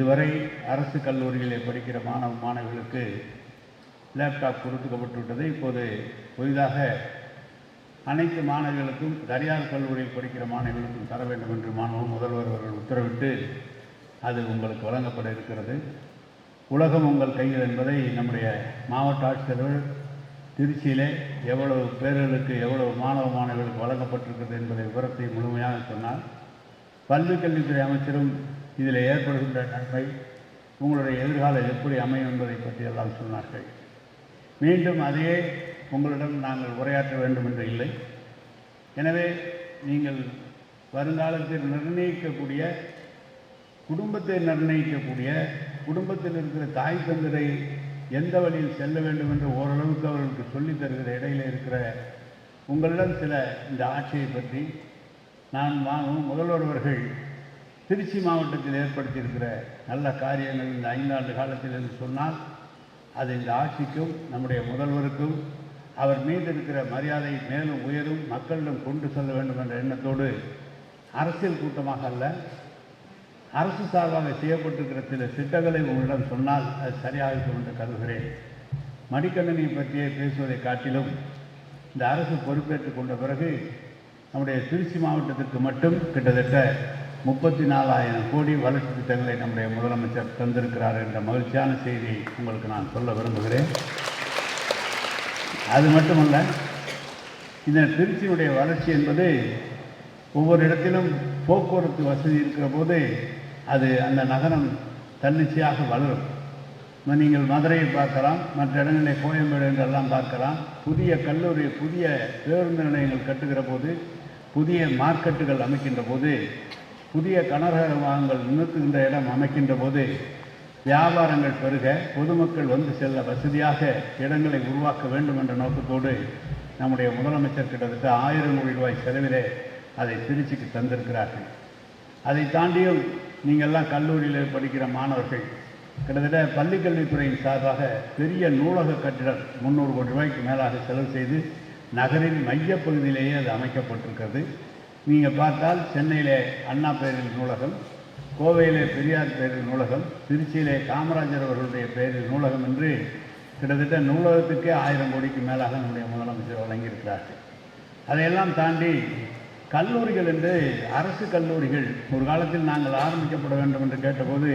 இதுவரை அரசு கல்லூரிகளில் படிக்கிற மாணவ மாணவிகளுக்கு லேப்டாப் கொடுக்கப்பட்டுவிட்டது இப்போது புதிதாக அனைத்து மாணவிகளுக்கும் தனியார் கல்லூரியில் படிக்கிற மாணவிகளுக்கும் தர வேண்டும் என்று மாணவ முதல்வர் அவர்கள் உத்தரவிட்டு அது உங்களுக்கு வழங்கப்பட இருக்கிறது. உலகம் உங்கள் கையில் என்பதை நம்முடைய மாவட்ட ஆட்சித்தலைவர் திருச்சியிலே எவ்வளவு பேர்களுக்கு எவ்வளவு மாணவ மாணவிகளுக்கு வழங்கப்பட்டிருக்கிறது என்பதை விவரத்தை முழுமையாக சொன்னார். பள்ளிக் கல்வித்துறை அமைச்சரும் இதில் ஏற்படுகின்ற நன்மை உங்களுடைய எதிர்காலம் எப்படி அமையும் என்பதை பற்றி எல்லாம் சொன்னார்கள். மீண்டும் அதையே உங்களிடம் நாங்கள் உரையாற்ற வேண்டும் என்று இல்லை. எனவே நீங்கள் வருங்காலத்தில் நிர்ணயிக்கக்கூடிய குடும்பத்தை நிர்ணயிக்கக்கூடிய குடும்பத்தில் இருக்கிற தாய் தந்தரை எந்த வழியில் செல்ல வேண்டும் என்று ஓரளவுக்கு அவர்களுக்கு சொல்லித் தருகிற இடையில இருக்கிற உங்களிடம் சில இந்த ஆட்சியை பற்றி நான் வாங்கும் முதல்வர் அவர்கள் திருச்சி மாவட்டத்தில் ஏற்படுத்தியிருக்கிற நல்ல காரியங்கள் இந்த ஐந்தாண்டு காலத்தில் என்று சொன்னால் அது இந்த ஆட்சிக்கும் நம்முடைய முதல்வருக்கும் அவர் மீது இருக்கிற மரியாதை மேலும் உயரும் மக்களிடம் கொண்டு செல்ல வேண்டும் என்ற எண்ணத்தோடு அரசியல் கூட்டமாக அல்ல அரசு சார்பாக செய்யப்பட்டிருக்கிற சில திட்டங்களை உங்களிடம் சொன்னால் அது சரியாக இருக்கும் என்று கருதுகிறேன். மடிக்கணினியை பற்றியே பேசுவதை காட்டிலும் இந்த அரசு பொறுப்பேற்றுக் கொண்ட பிறகு நம்முடைய திருச்சி மாவட்டத்திற்கு மட்டும் கிட்டத்தட்ட முப்பத்தி நாலாயிரம் கோடி வளர்ச்சி திட்டங்களை நம்முடைய முதலமைச்சர் தந்திருக்கிறார் என்ற மகிழ்ச்சியான செய்தி உங்களுக்கு நான் சொல்ல விரும்புகிறேன். அது மட்டுமல்ல இந்த திருச்சியுடைய வளர்ச்சி என்பது ஒவ்வொரு இடத்திலும் போக்குவரத்து வசதி இருக்கிற போது அது அந்த நகரம் தன்னிச்சையாக வளரும். நீங்கள் மதுரையை பார்க்கலாம் மற்ற இடங்களில் கோயம்பேடு என்றெல்லாம் பார்க்கலாம். புதிய கல்லூரி புதிய பேருந்து நிலையங்கள் கட்டுகிற போது புதிய மார்க்கெட்டுகள் அமைக்கின்ற போது புதிய கனரக வாகனங்கள் நிறுத்துகின்ற இடம் அமைக்கின்ற போது வியாபாரங்கள் பெருக பொதுமக்கள் வந்து செல்ல வசதியாக இடங்களை உருவாக்க வேண்டும் என்ற நோக்கத்தோடு நம்முடைய முதலமைச்சர் கிட்டத்தட்ட ஆயிரம் கோடி ரூபாய் செலவிலே அதை திருச்சிக்கு தந்திருக்கிறார்கள். அதை தாண்டியும் நீங்கள்லாம் கல்லூரியில் படிக்கிற மாணவர்கள் கிட்டத்தட்ட பள்ளிக்கல்வித்துறையின் சார்பாக பெரிய நூலக கட்டிடம் முந்நூறு கோடி ரூபாய்க்கு மேலாக செலவு செய்து நகரின் மையப்பகுதியிலேயே அது அமைக்கப்பட்டிருக்கிறது. நீங்கள் பார்த்தால் சென்னையிலே அண்ணா பேரில் நூலகம் கோவையிலே பெரியார் பேரில் நூலகம் திருச்சியிலே காமராஜர் அவர்களுடைய பேரில் நூலகம் என்று கிட்டத்தட்ட நூலகத்துக்கே ஆயிரம் கோடிக்கு மேலாக நம்முடைய முதலமைச்சர் வழங்கியிருக்கிறார்கள். அதையெல்லாம் தாண்டி கல்லூரிகள் என்று அரசு கல்லூரிகள் ஒரு காலத்தில் நாங்கள் ஆரம்பிக்கப்பட வேண்டும் என்று கேட்டபோது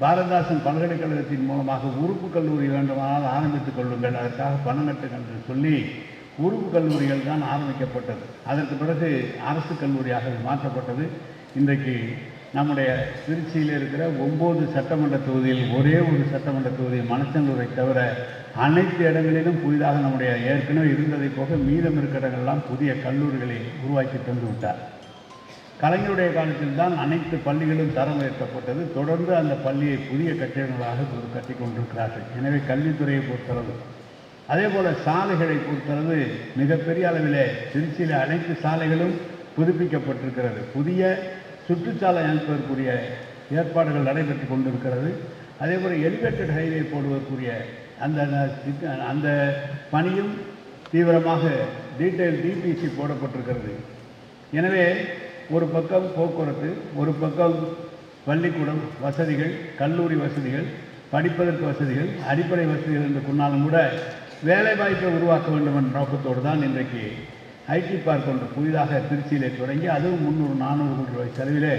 பாரதாசன் பல்கலைக்கழகத்தின் மூலமாக உறுப்பு கல்லூரி வேண்டுமானால் ஆரம்பித்துக் கொள்ளுங்கள் அதற்காக பணம் கட்டுங்கள் என்று சொல்லி உருவு கல்லூரிகள் தான் ஆரம்பிக்கப்பட்டது. அதற்கு பிறகு அரசு கல்லூரியாக மாற்றப்பட்டது. இன்றைக்கு நம்முடைய திருச்சியில் இருக்கிற ஒம்பது சட்டமன்ற தொகுதியில் ஒரே ஒரு சட்டமன்ற தொகுதி மணச்சனூரை தவிர அனைத்து இடங்களிலும் புதிதாக நம்முடைய ஏற்கனவே இருந்ததை போக மீதம் இருக்கிற இடங்கள்லாம் புதிய கல்லூரிகளை உருவாக்கி தந்து விட்டார். கலைஞருடைய காலத்தில் தான் அனைத்து பள்ளிகளும் தரம் உயர்த்தப்பட்டது. தொடர்ந்து அந்த பள்ளியை புதிய கட்டிடங்களாக கட்டி கொண்டிருக்கிறார்கள். எனவே கல்வித்துறையை பொறுத்தளவு அதே போல் சாலைகளை பொறுத்தளவு மிகப்பெரிய அளவில் திருச்சியில் அனைத்து சாலைகளும் புதுப்பிக்கப்பட்டிருக்கிறது. புதிய சுற்றுச்சாலை அமைப்பதற்குரிய ஏற்பாடுகள் நடைபெற்று கொண்டிருக்கிறது. அதே போல் எலிவேட்டட் ஹைவே போடுவதற்குரிய அந்த அந்த பணியும் தீவிரமாக டீட்டெயில் டிபிசி போடப்பட்டிருக்கிறது. எனவே ஒரு பக்கம் போக்குவரத்து ஒரு பக்கம் பள்ளிக்கூடம் வசதிகள் கல்லூரி வசதிகள் படிப்பதற்கு வசதிகள் அடிப்படை வசதிகள் என்று சொன்னாலும் கூட வேலைவாய்ப்பை உருவாக்க வேண்டும் என்ற நோக்கத்தோடு தான் இன்றைக்கு ஐடி பார்க் ஒன்று புதிதாக திருச்சியிலே தொடங்கி அதுவும் முந்நூறு நானூறு கோடி ரூபாய் செலவிலே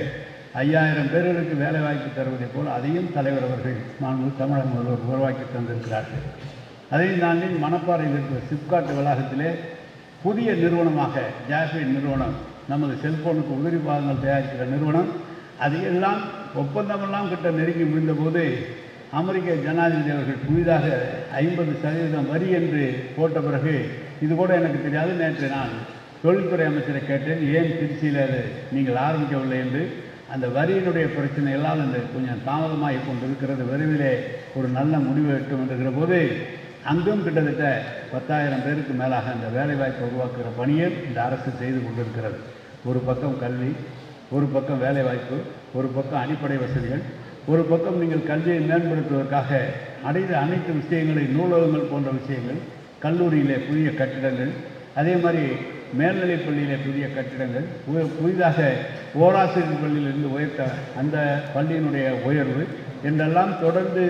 ஐயாயிரம் பேர்களுக்கு வேலைவாய்ப்பு தருவதைப் போல் அதையும் தலைவர் அவர்கள் மாண்பு தமிழக முதல்வர் உருவாக்கி தந்திருக்கிறார்கள். அதையும் தாண்டி மணப்பாறையில் இருக்கிற சிப்காட் வளாகத்திலே புதிய நிறுவனமாக ஜாஃபைட் நிறுவனம் நமது செல்போனுக்கு உதிரி பாகங்கள் தயாரிக்கிற நிறுவனம் அதையெல்லாம் ஒப்பந்தமெல்லாம் கிட்ட நெருங்கி முடிந்தபோது அமெரிக்க ஜனாதிபதி அவர்கள் புதிதாக ஐம்பது சதவீதம் வரி என்று போட்ட பிறகு இது கூட எனக்கு தெரியாது நேற்று நான் தொழில்துறை அமைச்சரை கேட்டேன் ஏன் திருச்சியில் அது நீங்கள் ஆரம்பிக்கவில்லை? என்று. அந்த வரியினுடைய பிரச்சனை எல்லாம் இந்த கொஞ்சம் தாமதமாகி கொண்டிருக்கிறது. விரைவிலே ஒரு நல்ல முடிவு எட்டும் என்கிற போது அங்கும் கிட்டத்தட்ட பத்தாயிரம் பேருக்கு மேலாக அந்த வேலைவாய்ப்பை உருவாக்குகிற பணியை இந்த அரசு செய்து கொண்டிருக்கிறது. ஒரு பக்கம் கல்வி ஒரு பக்கம் வேலைவாய்ப்பு ஒரு பக்கம் அடிப்படை வசதிகள் ஒரு பக்கம் நீங்கள் கல்வியை மேம்படுத்துவதற்காக அனைத்து அனைத்து விஷயங்களை நூலகங்கள் போன்ற விஷயங்கள் கல்லூரியிலே புதிய கட்டிடங்கள் அதே மாதிரி மேல்நிலைப் பள்ளியிலே புதிய கட்டிடங்கள் புதிதாக ஓராசிரியர் பள்ளியிலிருந்து உயர்த்த அந்த பள்ளியினுடைய உயர்வு என்றெல்லாம் தொடர்ந்து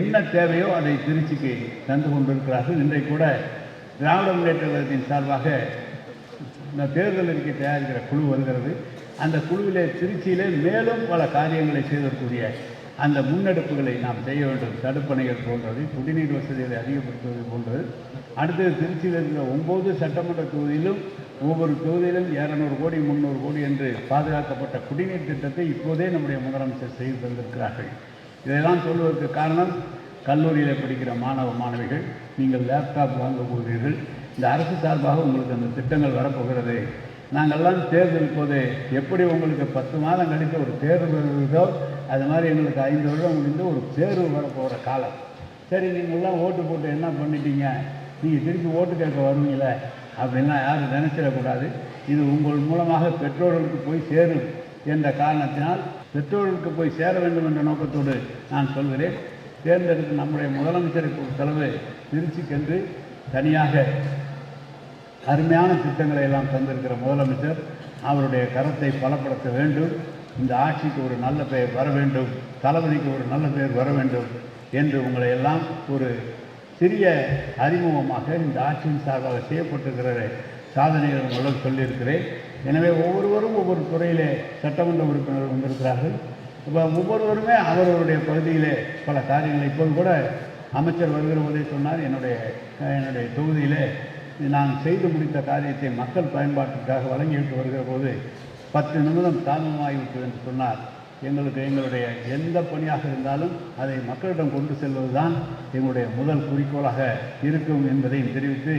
என்ன தேவையோ அதை திருச்சிக்கு தந்து கொண்டிருக்கிறார்கள். இன்றைக்கு கூட திராவிட முன்னேற்ற கழகத்தின் சார்பாக இந்த தேர்தல் அறிக்கை தயாரிக்கிற குழு வருகிறது. அந்த குழுவிலே திருச்சியிலே மேலும் பல காரியங்களை செய்வதற்குரிய அந்த முன்னெடுப்புகளை நாம் செய்ய வேண்டும். தடுப்பணைகள் போன்றது குடிநீர் வசதிகளை அதிகப்படுத்துவது போன்றது. அடுத்தது திருச்சியில் இருக்கிற ஒம்பது சட்டமன்ற தொகுதியிலும் ஒவ்வொரு தொகுதியிலும் இரநூறு கோடி முந்நூறு கோடி என்று பாதுகாக்கப்பட்ட குடிநீர் திட்டத்தை இப்போதே நம்முடைய முதலமைச்சர் செய்து தந்திருக்கிறார்கள். இதெல்லாம் சொல்வதற்கு காரணம் கல்லூரியில் படிக்கிற மாணவ மாணவிகள். நீங்கள் லேப்டாப் வாங்க போகிறீர்கள். இந்த அரசு சார்பாக உங்களுக்கு அந்த திட்டங்கள் வரப்போகிறது. நாங்கள்லாம் தேர்தல் போது எப்படி உங்களுக்கு பத்து மாதம் கழித்து ஒரு தேர்வு வருதோ அது மாதிரி எங்களுக்கு ஐந்து வருடம் முடிந்து ஒரு தேர்வு வரப்போகிற காலம். சரி நீங்கள்லாம் ஓட்டு போட்டு என்ன பண்ணிட்டீங்க? நீங்கள் திருப்பி ஓட்டு கேட்க வருவீங்களே? அப்படின்லாம் யாரும் நினச்சிடக்கூடாது. இது உங்கள் மூலமாக பெற்றோர்களுக்கு போய் சேரும் என்ற காரணத்தினால் பெற்றோர்களுக்கு போய் சேர வேண்டும் என்ற நோக்கத்தோடு நான் சொல்கிறேன். தேர்ந்தெடுத்து நம்முடைய முதலமைச்சரை செலவு திருச்சிக்கென்று தனியாக அருமையான திட்டங்களை எல்லாம் தந்திருக்கிற முதலமைச்சர் அவருடைய கரத்தை பலப்படுத்த வேண்டும். இந்த ஆட்சிக்கு ஒரு நல்ல பெயர் வர வேண்டும். தளபதிக்கு ஒரு நல்ல பெயர் வர வேண்டும் என்று உங்களை எல்லாம் ஒரு சிறிய அறிமுகமாக இந்த ஆட்சியின் சார்பாக செய்யப்பட்டிருக்கிற சாதனைகள் மூலம் சொல்லியிருக்கிறேன். எனவே ஒவ்வொருவரும் ஒவ்வொரு துறையிலே சட்டமன்ற உறுப்பினர்கள் வந்திருக்கிறார்கள். இப்போ ஒவ்வொருவருமே அவரவருடைய பகுதியிலே பல காரியங்களை இப்போது கூட அமைச்சர் வருகிற போதே சொன்னார். என்னுடைய என்னுடைய தொகுதியிலே நான் செய்து முடித்த காரியத்தை மக்கள் பயன்பாட்டிற்காக வழங்கிவிட்டு வருகிற போது பத்து நிமிடம் தாமதமாகிவிட்டது என்று சொன்னார். எங்களுக்கு எங்களுடைய எந்த பணியாக இருந்தாலும் அதை மக்களிடம் கொண்டு செல்வதுதான் எங்களுடைய முதல் குறிக்கோளாக இருக்கும் என்பதையும் தெரிவித்து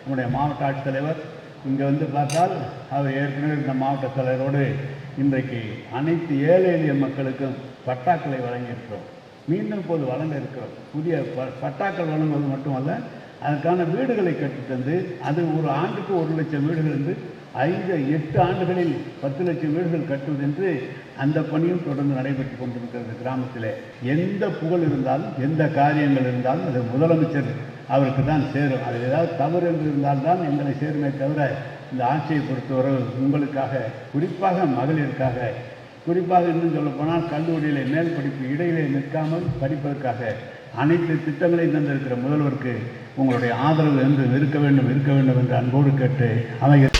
நம்முடைய மாவட்ட ஆட்சித்தலைவர் இங்கே வந்து பார்த்தால் அவர் ஏற்கனவே இந்த மாவட்ட தலைவரோடு இன்றைக்கு அனைத்து ஏழை எளிய மக்களுக்கும் பட்டாக்களை வழங்கியிருக்கிறோம். மீண்டும் இப்போது வழங்க இருக்கிறோம். புதிய ப பட்டாக்கள் வழங்குவது மட்டுமல்ல அதற்கான வீடுகளை கட்டித்தந்து அது ஒரு ஆண்டுக்கு ஒரு லட்சம் வீடுகள் என்று ஐந்து எட்டு ஆண்டுகளில் பத்து லட்சம் வீடுகள் கட்டுவது என்று அந்த பணியும் தொடர்ந்து நடைபெற்று கொண்டிருக்கிறது கிராமத்தில். எந்த புகழ் இருந்தாலும் எந்த காரியங்கள் இருந்தாலும் அது முதலமைச்சர் அவருக்கு தான் சேரும். அதில் ஏதாவது தவறு என்று இருந்தால்தான் எங்களை சேருமே தவிர இந்த ஆட்சியை பொறுத்தவரை உங்களுக்காக குறிப்பாக மகளிருக்காக குறிப்பாக இன்னும் சொல்லப்போனால் கல்லூரியிலே மேல் படிப்பு இடையிலே நிற்காமல் படிப்பதற்காக அனைத்து திட்டங்களையும் தந்திருக்கிற முதல்வருக்கு உங்களுடைய ஆதரவு என்று இருக்க வேண்டும் இருக்க வேண்டும் என்று அன்போடு கேட்டு அமைகிறது